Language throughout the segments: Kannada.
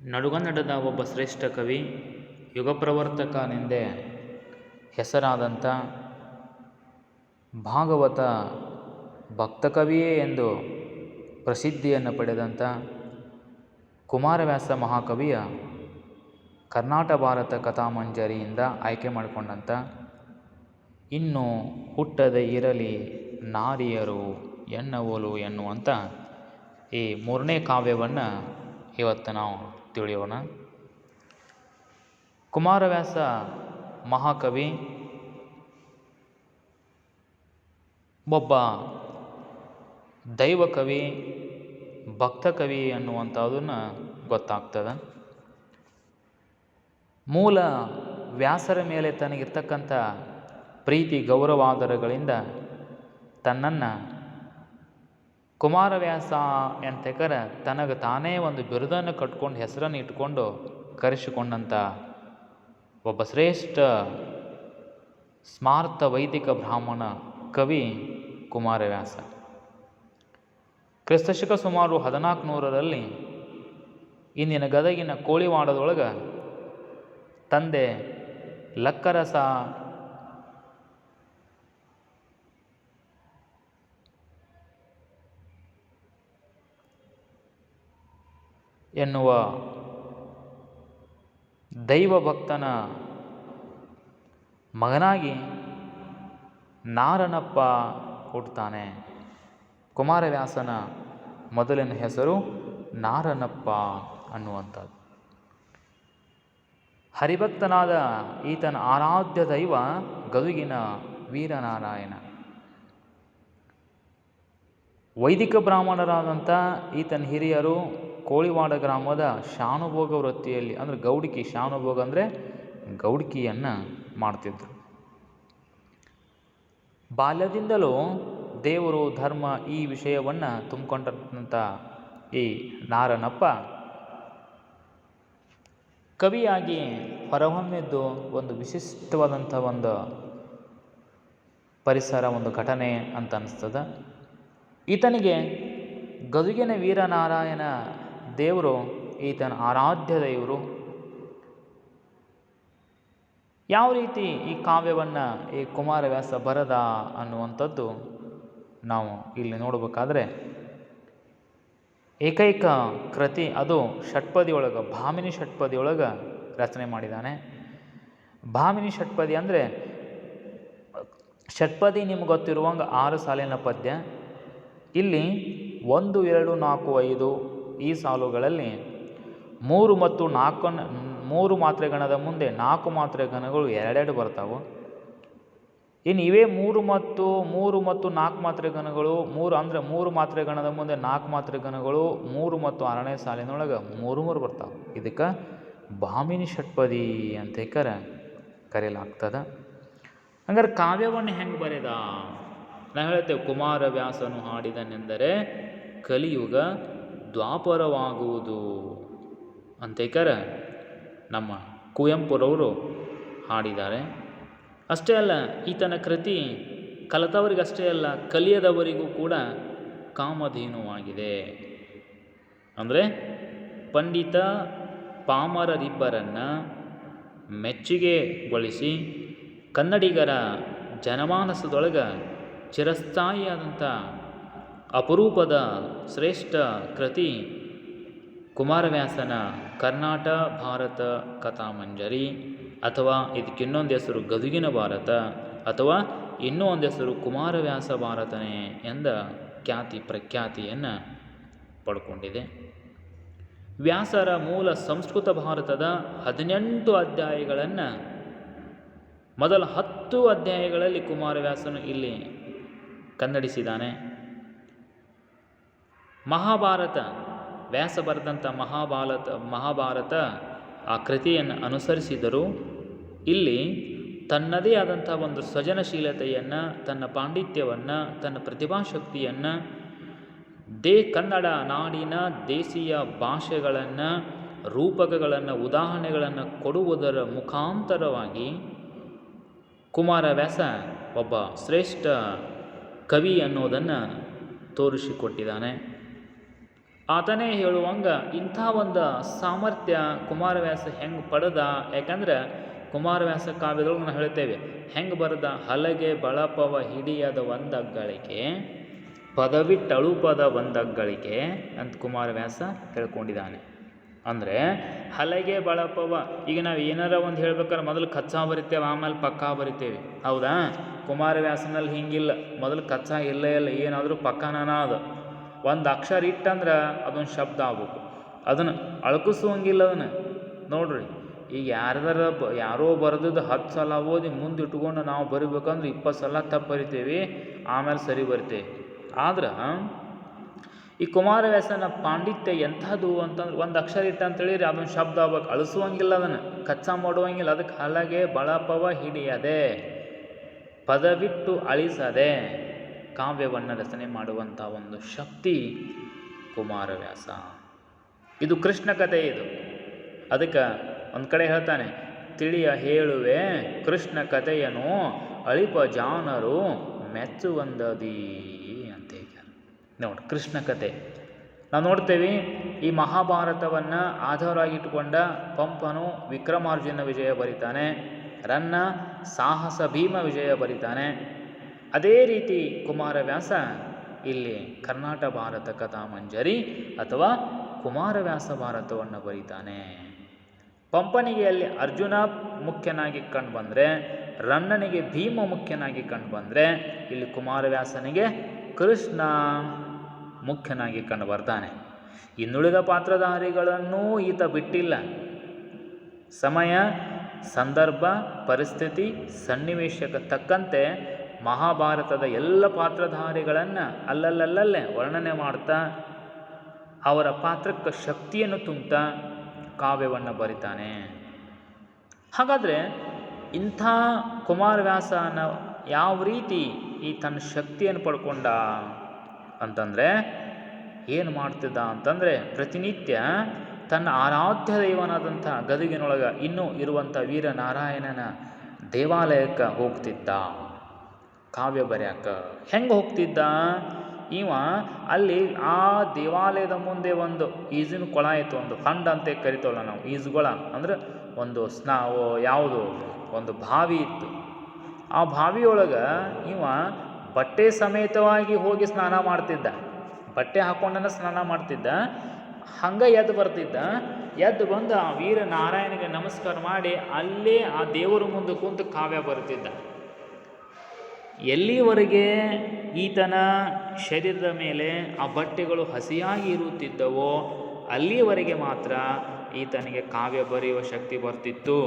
ನಡುಗನ್ನಡದ ಒಬ್ಬ ಶ್ರೇಷ್ಠ ಕವಿ ಯುಗಪ್ರವರ್ತಕನೆಂದೇ ಹೆಸರಾದಂಥ ಭಾಗವತ ಭಕ್ತಕವಿಯೇ ಎಂದು ಪ್ರಸಿದ್ಧಿಯನ್ನು ಪಡೆದಂಥ ಕುಮಾರವ್ಯಾಸ ಮಹಾಕವಿಯ ಕರ್ನಾಟ ಭಾರತ ಕಥಾಮಂಜರಿಯಿಂದ ಆಯ್ಕೆ ಮಾಡಿಕೊಂಡಂಥ ಇನ್ನು ಹುಟ್ಟದೆ ಇರಲಿ ನಾರಿಯರು ಎನ್ನವೋಲು ಎನ್ನುವಂಥ ಈ ಮೂರನೇ ಕಾವ್ಯವನ್ನು ಇವತ್ತು ನಾವು ತಿಳಿಯೋಣ. ಕುಮಾರವ್ಯಾಸ ಮಹಾಕವಿ, ಒಬ್ಬ ದೈವ ಕವಿ, ಭಕ್ತ ಕವಿ ಅನ್ನುವಂಥದ್ದನ್ನು ಗೊತ್ತಾಗ್ತದೆ. ಮೂಲ ವ್ಯಾಸರ ಮೇಲೆ ತನಗಿರ್ತಕ್ಕಂಥ ಪ್ರೀತಿ ಗೌರವಾದರಗಳಿಂದ ತನ್ನನ್ನು ಕುಮಾರವ್ಯಾಸ ಎಂತಕರ ತನಗೆ ತಾನೇ ಒಂದು ಬಿರುದನ್ನು ಕಟ್ಕೊಂಡು ಹೆಸರನ್ನು ಇಟ್ಕೊಂಡು ಕರೆಸಿಕೊಂಡಂಥ ಒಬ್ಬ ಶ್ರೇಷ್ಠ ಸ್ಮಾರ್ಥ ವೈದಿಕ ಬ್ರಾಹ್ಮಣ ಕವಿ ಕುಮಾರವ್ಯಾಸ. ಕ್ರಿಸ್ತಶಕ ಸುಮಾರು ಹದಿನಾಲ್ಕು ನೂರರಲ್ಲಿ ಇಂದಿನ ಗದಗಿನ ಕೋಳಿವಾಡದೊಳಗೆ ತಂದೆ ಲಕ್ಕರಸ ಎನ್ನುವ ದೈವ ಭಕ್ತನ ಮಗನಾಗಿ ನಾರನಪ್ಪ ಹುಟ್ಟುತ್ತಾನೆ ಕುಮಾರವ್ಯಾಸನ ಮೊದಲಿನ ಹೆಸರು ನಾರನಪ್ಪ ಅನ್ನುವಂಥದ್ದು. ಹರಿಭಕ್ತನಾದ ಈತನ ಆರಾಧ್ಯ ದೈವ ಗದುಗಿನ ವೀರನಾರಾಯಣ. ವೈದಿಕ ಬ್ರಾಹ್ಮಣರಾದಂಥ ಈತನ ಹಿರಿಯರು ಕೋಳಿವಾಡ ಗ್ರಾಮದ ಶಾನುಭೋಗ ವೃತ್ತಿಯಲ್ಲಿ, ಅಂದರೆ ಗೌಡಿಕಿ, ಶಾನುಭೋಗ ಅಂದರೆ ಗೌಡಿಕಿಯನ್ನು ಮಾಡ್ತಿದ್ರು. ಬಾಲ್ಯದಿಂದಲೂ ದೇವರು ಧರ್ಮ ಈ ವಿಷಯವನ್ನು ತುಂಬಿಕೊಂಡಂಥ ಈ ನಾರನಪ್ಪ ಕವಿಯಾಗಿ ಹೊರಹೊಮ್ಮಿದ್ದು ಒಂದು ವಿಶಿಷ್ಟವಾದಂಥ ಒಂದು ಪರಿಸರ, ಒಂದು ಘಟನೆ ಅಂತ ಅನಿಸ್ತದೆ. ಈತನಿಗೆ ಗದುಗಿನ ವೀರನಾರಾಯಣ ದೇವರು, ಈತನ ಆರಾಧ್ಯ ದೇವರು. ಯಾವ ರೀತಿ ಈ ಕಾವ್ಯವನ್ನು ಈ ಕುಮಾರವ್ಯಾಸ ಬರದ ಅನ್ನುವಂಥದ್ದು ನಾವು ಇಲ್ಲಿ ನೋಡಬೇಕಾದ್ರೆ, ಏಕೈಕ ಕೃತಿ ಅದು ಷಟ್ಪದಿಯೊಳಗೆ, ಭಾಮಿನಿ ಷಟ್ಪದಿಯೊಳಗೆ ರಚನೆ ಮಾಡಿದ್ದಾನೆ. ಭಾಮಿನಿ ಷಟ್ಪದಿ ಅಂದರೆ, ಷಟ್ಪದಿ ನಿಮ್ಗೆ ಗೊತ್ತಿರುವಂಗೆ ಆರು ಸಾಲಿನ ಪದ್ಯ. ಇಲ್ಲಿ ಒಂದು, ಎರಡು, ನಾಲ್ಕು, ಐದು ಈ ಸಾಲುಗಳಲ್ಲಿ ಮೂರು ಮತ್ತು ನಾಲ್ಕು ಮೂರು ಮಾತ್ರೆ ಗಣದ ಮುಂದೆ ನಾಲ್ಕು ಮಾತ್ರೆ ಗಣಗಳು ಎರಡೆರಡು ಬರ್ತಾವೆ ಇನ್ನು ಇವೇ ಮೂರು ಮತ್ತು ಮೂರು ಮತ್ತು ನಾಲ್ಕು ಮಾತ್ರೆ ಗಣಗಳು ಮೂರು ಅಂದರೆ ಮೂರು ಮಾತ್ರೆ ಗಣದ ಮುಂದೆ ನಾಲ್ಕು ಮಾತ್ರೆ ಗಣಗಳು ಮೂರು ಮತ್ತು ಆರನೇ ಸಾಲಿನೊಳಗೆ ಮೂರು ಮೂರು ಬರ್ತಾವೆ. ಇದಕ್ಕೆ ಬಾಮಿನಿ ಷಟ್ಪದಿ ಅಂತ ಕರೆ, ಕರೆಯಲಾಗ್ತದೆ. ಹಂಗಾರೆ ಕಾವ್ಯವನ್ನು ಹೆಂಗೆ ಬರೆದ? ನಾನು ಹೇಳ್ತೇವೆ ಕುಮಾರವ್ಯಾಸನು ಹಾಡಿದನೆಂದರೆ ಕಲಿಯುಗ ದ್ವಾಪರವಾಗುವುದು ಅಂತೇಕರ ನಮ್ಮ ಕುವೆಂಪುರವರು ಹಾಡಿದ್ದಾರೆ. ಅಷ್ಟೇ ಅಲ್ಲ, ಈತನ ಕೃತಿ ಕಲಿತವರಿಗಷ್ಟೇ ಅಲ್ಲ, ಕಲಿಯದವರಿಗೂ ಕೂಡ ಕಾಮಧೇನುವಾಗಿದೆ. ಅಂದರೆ ಪಂಡಿತ ಪಾಮರರಿಬ್ಬರನ್ನು ಮೆಚ್ಚುಗೆಗೊಳಿಸಿ ಕನ್ನಡಿಗರ ಜನಮಾನಸದೊಳಗೆ ಚಿರಸ್ಥಾಯಿಯಾದಂಥ ಅಪರೂಪದ ಶ್ರೇಷ್ಠ ಕೃತಿ ಕುಮಾರವ್ಯಾಸನ ಕರ್ನಾಟ ಭಾರತ ಕಥಾಮಂಜರಿ ಅಥವಾ ಇದಕ್ಕೆ ಇನ್ನೊಂದು ಹೆಸರು ಗದುಗಿನ ಭಾರತ ಅಥವಾ ಇನ್ನೂ ಒಂದು ಹೆಸರು ಕುಮಾರವ್ಯಾಸ ಭಾರತನೇ ಎಂದ ಖ್ಯಾತಿ ಪ್ರಖ್ಯಾತಿಯನ್ನು ಪಡ್ಕೊಂಡಿದೆ. ವ್ಯಾಸರ ಮೂಲ ಸಂಸ್ಕೃತ ಭಾರತದ ಹದಿನೆಂಟು ಅಧ್ಯಾಯಗಳನ್ನು ಮೊದಲ ಹತ್ತು ಅಧ್ಯಾಯಗಳಲ್ಲಿ ಕುಮಾರವ್ಯಾಸನು ಇಲ್ಲಿ ಕನ್ನಡಿಸಿದ್ದಾನೆ. ಮಹಾಭಾರತ ವ್ಯಾಸ ಬರೆದಂಥ ಮಹಾಭಾರತ ಮಹಾಭಾರತ ಆ ಕೃತಿಯನ್ನು ಅನುಸರಿಸಿದರು ಇಲ್ಲಿ ತನ್ನದೇ ಆದಂಥ ಒಂದು ಸೃಜನಶೀಲತೆಯನ್ನು, ತನ್ನ ಪಾಂಡಿತ್ಯವನ್ನು, ತನ್ನ ಪ್ರತಿಭಾಶಕ್ತಿಯನ್ನು, ದೇ ಕನ್ನಡ ನಾಡಿನ ದೇಶೀಯ ಭಾಷೆಗಳನ್ನು, ರೂಪಕಗಳನ್ನು, ಉದಾಹರಣೆಗಳನ್ನು ಕೊಡುವುದರ ಮುಖಾಂತರವಾಗಿ ಕುಮಾರವ್ಯಾಸ ಒಬ್ಬ ಶ್ರೇಷ್ಠ ಕವಿ ಅನ್ನೋದನ್ನು ತೋರಿಸಿಕೊಟ್ಟಿದ್ದಾನೆ. ಆತನೇ ಹೇಳುವಂಗ ಇಂಥ ಒಂದು ಸಾಮರ್ಥ್ಯ ಕುಮಾರವ್ಯಾಸ ಹೆಂಗೆ ಪಡೆದ? ಯಾಕಂದ್ರೆ ಕುಮಾರವ್ಯಾಸ ಕಾವ್ಯದೊಳಗೆ ನಾವು ಹೇಳ್ತೇವೆ, ಹೆಂಗೆ ಬರೆದ? ಹಲಗೆ ಬಳಪವ ಹಿಡಿಯದ ಒಂದಗ್ಗಳಿಗೆ ಪದವಿಟ್ಟಳುಪದ ಒಂದಗ್ಗಳಿಗೆ ಅಂತ ಕುಮಾರವ್ಯಾಸ ಹೇಳ್ಕೊಂಡಿದ್ದಾನೆ ಅಂದರೆ ಹಲಗೆ ಬಳಪವ, ಈಗ ನಾವು ಏನಾರ ಒಂದು ಹೇಳ್ಬೇಕಾದ್ರೆ ಮೊದಲು ಕಚ್ಚಾ ಬರಿತೇವೆ, ಆಮೇಲೆ ಪಕ್ಕಾ ಬರಿತೇವೆ. ಹೌದಾ? ಕುಮಾರವ್ಯಾಸನಲ್ಲಿ ಹಿಂಗಿಲ್ಲ. ಮೊದಲು ಕಚ್ಚಾ ಇಲ್ಲ ಇಲ್ಲ, ಏನಾದರೂ ಪಕ್ಕಾನ ಅದು. ಒಂದು ಅಕ್ಷರ ಇಟ್ಟಂದ್ರೆ ಅದೊಂದು ಶಬ್ದ ಆಗ್ಬೇಕು. ಅದನ್ನು ಅಳಕಿಸುವಂಗಿಲ್ಲ ಅದನ್ನು. ನೋಡ್ರಿ, ಈಗ ಯಾರ್ದಾರ ಬ, ಯಾರೋ ಬರೆದದ್ದು ಹತ್ತು ಸಲ ಓದಿ ಮುಂದೆ ಇಟ್ಕೊಂಡು ನಾವು ಬರಿಬೇಕಂದ್ರೆ ಇಪ್ಪತ್ತು ಸಲ ತಪ್ಪು ಬರಿತೀವಿ, ಆಮೇಲೆ ಸರಿ ಬರ್ತೇವೆ. ಆದ್ರೆ, ಈ ಕುಮಾರವ್ಯಾಸನ ಪಾಂಡಿತ್ಯ ಎಂಥದ್ದು ಅಂತಂದ್ರೆ ಒಂದು ಅಕ್ಷರ ಇಟ್ಟ ಅಂತೇಳಿದ್ರೆ ಅದೊಂದು ಶಬ್ದ ಆಗ್ಬೇಕು. ಅಳಿಸುವಂಗಿಲ್ಲ ಅದನ್ನು, ಕಚ್ಚಾ ಮಾಡುವಂಗಿಲ್ಲ, ಅದಕ್ಕೆ ಹಲಗೆ ಬಳಪವ ಹಿಡಿಯದೆ, ಪದವಿಟ್ಟು ಅಳಿಸದೆ. ಕಾವ್ಯವನ್ನು ರಚನೆ ಮಾಡುವಂಥ ಒಂದು ಶಕ್ತಿ ಕುಮಾರವ್ಯಾಸ. ಇದು ಕೃಷ್ಣ ಕಥೆ ಇದು. ಅದಕ್ಕೆ ಒಂದು ಕಡೆ ಹೇಳ್ತಾನೆ, ತಿಳಿಯ ಹೇಳುವೆ ಕೃಷ್ಣ ಕಥೆಯನ್ನು ಅಳಿಪ ಜಾನರು ಮೆಚ್ಚುವಂದದಿ ಅಂತ ಹೇಳ್ತಾರೆ ನೋಡಿ, ಕೃಷ್ಣ ಕಥೆ. ನಾವು ನೋಡ್ತೇವೆ, ಈ ಮಹಾಭಾರತವನ್ನು ಆಧಾರವಾಗಿಟ್ಟುಕೊಂಡ ಪಂಪನು ವಿಕ್ರಮಾರ್ಜುನ ವಿಜಯ ಬರಿತಾನೆ, ರನ್ನ ಸಾಹಸ ಭೀಮ ವಿಜಯ ಬರಿತಾನೆ ಅದೇ ರೀತಿ ಕುಮಾರವ್ಯಾಸ ಇಲ್ಲಿ ಕರ್ನಾಟ ಭಾರತ ಕಥಾಮಂಜರಿ ಅಥವಾ ಕುಮಾರವ್ಯಾಸ ಭಾರತವನ್ನು ಬರೀತಾನೆ. ಪಂಪನಿಗೆಯಲ್ಲಿ ಅರ್ಜುನ ಮುಖ್ಯನಾಗಿ ಕಂಡು ಬಂದರೆ ರನ್ನನಿಗೆ ಭೀಮ ಮುಖ್ಯನಾಗಿ ಕಂಡು ಬಂದರೆ, ಇಲ್ಲಿ ಕುಮಾರವ್ಯಾಸನಿಗೆ ಕೃಷ್ಣ ಮುಖ್ಯನಾಗಿ ಕಂಡು ಬರ್ತಾನೆ. ಇನ್ನುಳಿದ ಪಾತ್ರಧಾರಿಗಳನ್ನೂ ಈತ ಬಿಟ್ಟಿಲ್ಲ. ಸಮಯ, ಸಂದರ್ಭ, ಪರಿಸ್ಥಿತಿ, ಸನ್ನಿವೇಶಕ್ಕೆ ತಕ್ಕಂತೆ ಮಹಾಭಾರತದ ಎಲ್ಲ ಪಾತ್ರಧಾರಿಗಳನ್ನು ಅಲ್ಲಲ್ಲಲ್ಲಲ್ಲೇ ವರ್ಣನೆ ಮಾಡ್ತಾ, ಅವರ ಪಾತ್ರಕ್ಕೆ ಶಕ್ತಿಯನ್ನು ತುಂಬುತ್ತಾ ಕಾವ್ಯವನ್ನು ಬರಿತಾನೆ. ಹಾಗಾದರೆ ಇಂಥ ಕುಮಾರವ್ಯಾಸನ ಯಾವ ರೀತಿ ಈ ತನ್ನ ಶಕ್ತಿಯನ್ನು ಪಡ್ಕೊಂಡ ಅಂತಂದರೆ, ಏನು ಮಾಡ್ತಿದ್ದ ಅಂತಂದರೆ ಪ್ರತಿನಿತ್ಯ ತನ್ನ ಆರಾಧ್ಯ ದೈವನಾದಂಥ ಗದಗಿನೊಳಗೆ ಇನ್ನೂ ಇರುವಂಥ ವೀರನಾರಾಯಣನ ದೇವಾಲಯಕ್ಕೆ ಹೋಗ್ತಿದ್ದ. ಕಾವ್ಯ ಬರ್ಯಾಕ ಹೆಂಗೆ ಹೋಗ್ತಿದ್ದ? ಇವ ಅಲ್ಲಿ ಆ ದೇವಾಲಯದ ಮುಂದೆ ಒಂದು ಈಜಿನ ಕೊಳ ಇತ್ತು, ಒಂದು ಹಂಡ ಅಂತ ಕರಿತೇವಲ್ಲ ನಾವು, ಈಜುಗೊಳ. ಅಂದ್ರೆ ಒಂದು ಸ್ನಾ ಯಾವುದು ಒಂದು ಬಾವಿ ಇತ್ತು. ಆ ಬಾವಿಯೊಳಗೆ ಇವ ಬಟ್ಟೆ ಸಮೇತವಾಗಿ ಹೋಗಿ ಸ್ನಾನ ಮಾಡ್ತಿದ್ದ. ಬಟ್ಟೆ ಹಾಕೊಂಡನ ಸ್ನಾನ ಮಾಡ್ತಿದ್ದ. ಹಂಗೆ ಎದ್ದು ಬರ್ತಿದ್ದ. ಎದ್ದು ಬಂದು ಆ ವೀರ ನಾರಾಯಣಿಗೆ ನಮಸ್ಕಾರ ಮಾಡಿ ಅಲ್ಲೇ ಆ ದೇವರ ಮುಂದೆ ಕುಂತು ಕಾವ್ಯ ಬರ್ತಿದ್ದ. ಎಲ್ಲಿವರೆಗೆ ಈತನ ಶರೀರದ ಮೇಲೆ ಆ ಬಟ್ಟೆಗಳು ಹಸಿಯಾಗಿ ಇರುತ್ತಿದ್ದವೋ ಅಲ್ಲಿಯವರೆಗೆ ಮಾತ್ರ ಈತನಿಗೆ ಕಾವ್ಯ ಬರೆಯುವ ಶಕ್ತಿ ಬರ್ತಿತ್ತು.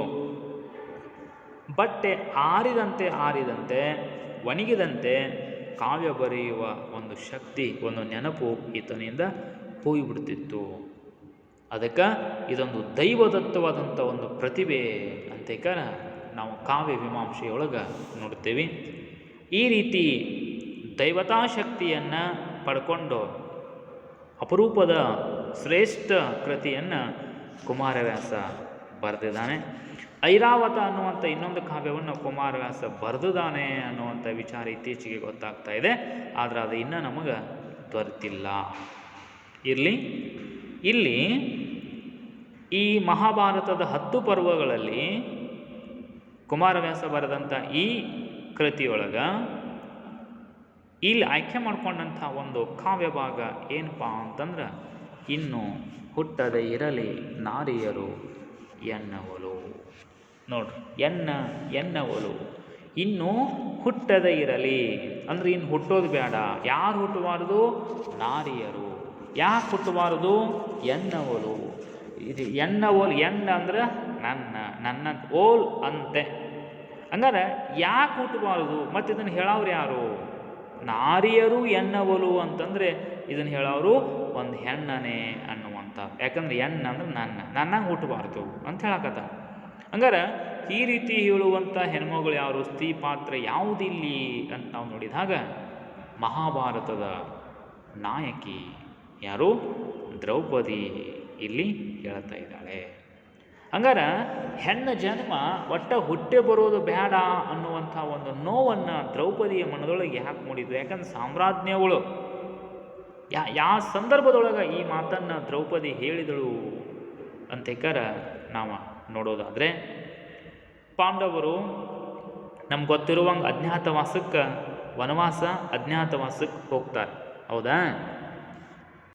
ಬಟ್ಟೆ ಆರಿದಂತೆ ಆರಿದಂತೆ ಒಣಗಿದಂತೆ ಕಾವ್ಯ ಬರೆಯುವ ಒಂದು ಶಕ್ತಿ, ಒಂದು ನೆನಪು ಈತನಿಂದ ಹೋಗಿಬಿಡ್ತಿತ್ತು ಅದಕ್ಕೆ ಇದೊಂದು ದೈವದತ್ತವಾದಂಥ ಒಂದು ಪ್ರತಿಭೆ ಅಂತೇಕ ನಾವು ಕಾವ್ಯ ಮೀಮಾಂಸೆಯೊಳಗೆ ನೋಡ್ತೇವೆ. ಈ ರೀತಿ ದೈವತಾ ಶಕ್ತಿಯನ್ನು ಪಡ್ಕೊಂಡು ಅಪರೂಪದ ಶ್ರೇಷ್ಠ ಕೃತಿಯನ್ನು ಕುಮಾರವ್ಯಾಸ ಬರೆದಿದ್ದಾನೆ. ಐರಾವತ ಅನ್ನುವಂಥ ಇನ್ನೊಂದು ಕಾವ್ಯವನ್ನು ಕುಮಾರವ್ಯಾಸ ಬರೆದಿದ್ದಾನೆ ಅನ್ನುವಂಥ ವಿಚಾರ ಇತ್ತೀಚೆಗೆ ಗೊತ್ತಾಗ್ತಾ ಇದೆ. ಆದರೆ ಅದು ಇನ್ನೂ ನಮಗೆ ದೊರೆತಿಲ್ಲ. ಇರಲಿ. ಇಲ್ಲಿ ಈ ಮಹಾಭಾರತದ ಹತ್ತು ಪರ್ವಗಳಲ್ಲಿ ಕುಮಾರವ್ಯಾಸ ಬರೆದಂಥ ಈ ಕೃತಿಯೊಳಗೆ ಇಲ್ಲಿ ಆಯ್ಕೆ ಮಾಡ್ಕೊಂಡಂಥ ಒಂದು ಕಾವ್ಯ ಭಾಗ ಏನಪ್ಪ ಅಂತಂದ್ರೆ, ಇನ್ನು ಹುಟ್ಟದೆ ಇರಲಿ ನಾರಿಯರು ಎನ್ನವಲು. ನೋಡ್ರಿ, ಎನ್ನ, ಎನ್ನವಲು. ಇನ್ನು ಹುಟ್ಟದೆ ಇರಲಿ, ಅಂದ್ರೆ ಇನ್ನು ಹುಟ್ಟೋದು ಬೇಡ. ಯಾರು ಹುಟ್ಟಬಾರದು? ನಾರಿಯರು. ಯಾಕೆ ಹುಟ್ಟಬಾರದು? ಎನ್ನವಲು. ಇದು ಎನ್ನವೋಲ್, ಎನ್ನ ಅಂದ್ರೆ ನನ್ನ ನನ್ನ ಓಲ್ ಅಂತೆ. ಹಂಗಾರೆ ಯಾಕೆ ಹುಟ್ಟಬಾರದು? ಮತ್ತು ಇದನ್ನು ಹೇಳೋರು ಯಾರು? ನಾರಿಯರು ಎನ್ನವಲು ಅಂತಂದರೆ ಇದನ್ನು ಹೇಳೋರು ಒಂದು ಹೆಣ್ಣನೆ ಅನ್ನುವಂಥ. ಯಾಕಂದ್ರೆ ಹೆಣ್ಣು ಅಂದ್ರೆ ನನ್ನ. ನನ್ನ ಹುಟ್ಟಬಾರ್ದು ಅಂತ ಹೇಳಕತ್ತ ಹಂಗಾರೆ ಈ ರೀತಿ ಹೇಳುವಂಥ ಹೆಣ್ಮಗಳು ಯಾರು? ಸ್ತ್ರೀ ಪಾತ್ರ ಯಾವುದಿಲ್ಲಿ ಅಂತ ನಾವು ನೋಡಿದಾಗ ಮಹಾಭಾರತದ ನಾಯಕಿ ಯಾರು? ದ್ರೌಪದಿ ಇಲ್ಲಿ ಹೇಳ್ತಾ ಇದ್ದಾಳೆ. ಹಂಗಾರೆ ಹೆಣ್ಣ ಜನ್ಮ ಒಟ್ಟ ಹುಟ್ಟೆ ಬರೋದು ಬೇಡ ಅನ್ನುವಂಥ ಒಂದು ನೋವನ್ನು ದ್ರೌಪದಿಯ ಮನದೊಳಗೆ ಯಾಕೆ ಮೂಡಿದ್ರು ಯಾಕಂದ್ರೆ ಸಾಮ್ರಾಜ್ಞವಳು ಯಾ ಯಾವ ಸಂದರ್ಭದೊಳಗೆ ಈ ಮಾತನ್ನು ದ್ರೌಪದಿ ಹೇಳಿದಳು ಅಂತೇಕಾರ ನಾವು ನೋಡೋದಾದರೆ, ಪಾಂಡವರು ನಮ್ಗೆ ಗೊತ್ತಿರುವಂಗೆ ಅಜ್ಞಾತವಾಸಕ್ಕೆ ವನವಾಸ ಅಜ್ಞಾತವಾಸಕ್ಕೆ ಹೋಗ್ತಾರೆ. ಹೌದಾ?